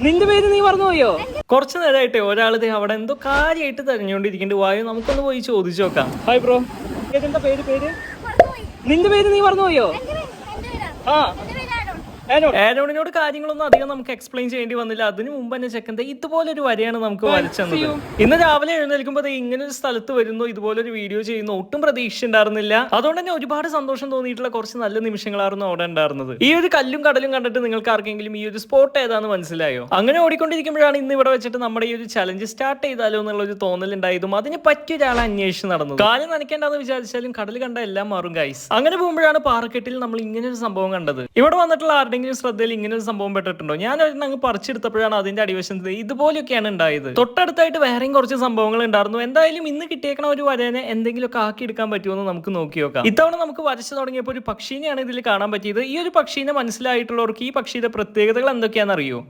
നിന്റെ പേര് നീ പറഞ്ഞു പോയോ കുറച്ച് നേരമായിട്ടേ ഒരാളിത് അവിടെ എന്തോ കാര്യമായിട്ട് തെരഞ്ഞുകൊണ്ടിരിക്കുന്നുണ്ട് വായു നമുക്കൊന്ന് പോയി ചോദിച്ചു നോക്കാം. ഹായ് ബ്രോ എന്താ പേര് പേര്? നിന്റെ പേര് നീ പറഞ്ഞു പോയോ ആ. ആരോണിനോട് കാര്യങ്ങളൊന്നും അധികം നമുക്ക് എക്സ്പ്ലെയിൻ ചെയ്യേണ്ടി വന്നില്ല. അതിന് മുമ്പ് തന്നെ ചെക്കന്റെ ഇതുപോലെ ഒരു വരെയാണ് നമുക്ക് വരച്ചത് ഇന്ന് രാവിലെ എഴുന്നേൽക്കുമ്പോൾ ഇങ്ങനെ ഒരു സ്ഥലത്ത് വരുന്നു ഇതുപോലെ ഒരു വീഡിയോ ചെയ്യുന്നു. ഒട്ടും പ്രതീക്ഷ ഉണ്ടായിരുന്നില്ല അതുകൊണ്ട് തന്നെ ഒരുപാട് സന്തോഷം തോന്നിയിട്ടുള്ള കുറച്ച് നല്ല നിമിഷങ്ങളായിരുന്നു അവിടെ ഉണ്ടായിരുന്നത്. ഈ ഒരു കല്ലും കടലും കണ്ടിട്ട് നിങ്ങൾക്ക് ആർക്കെങ്കിലും ഈ ഒരു സ്പോട്ട് ഏതാന്ന് മനസ്സിലായോ? അങ്ങനെ ഓടിക്കൊണ്ടിരിക്കുമ്പോഴാണ് ഇന്ന് ഇവിടെ വെച്ചിട്ട് നമ്മുടെ ഈ ഒരു ചലഞ്ച് സ്റ്റാർട്ട് ചെയ്താലോ എന്നുള്ള ഒരു തോന്നൽ ഉണ്ടായതും അതിന് പറ്റിയ ഒരാളെ അന്വേഷിച്ച് നടന്നു കാലം നനയ്ക്കേണ്ടെന്ന് വിചാരിച്ചാലും കടൽ കണ്ട എല്ലാം മാറും ഗൈസ് അങ്ങനെ പോകുമ്പോഴാണ് പാറക്കെട്ടിൽ നമ്മൾ ഇങ്ങനെ ഒരു സംഭവം കണ്ടത്. ഇവിടെ വന്നിട്ടുള്ള ആരുടെങ്കിലും ശ്രദ്ധയിൽ ഇങ്ങനെ ഒരു സംഭവം പെട്ടിട്ടുണ്ടോ? ഞാൻ അങ്ങ് പറിച്ചെടുത്തപ്പോഴാണ് അതിന്റെ അടിവശം ഇതുപോലെയൊക്കെയാണ് ഉണ്ടായത്. തൊട്ടടുത്തായിട്ട് വേറെയും കുറച്ച് സംഭവങ്ങൾ ഉണ്ടായിരുന്നു. എന്തായാലും ഇന്ന് കിട്ടിയേക്കണ ഒരു വരനെ എന്തെങ്കിലുമൊക്കെ ആക്കി എടുക്കാൻ പറ്റുമോ നമുക്ക് നോക്കി നോക്കാം. ഇത്തവണ നമുക്ക് വരച്ചു തുടങ്ങിയപ്പോൾ ഒരു പക്ഷീനെയാണ് ഇതിൽ കാണാൻ പറ്റിയത്. ഈ ഒരു പക്ഷീനെ മനസ്സിലായിട്ടുള്ളവർക്ക് ഈ പക്ഷിയുടെ പ്രത്യേകതകൾ എന്തൊക്കെയാണെന്ന് അറിയോ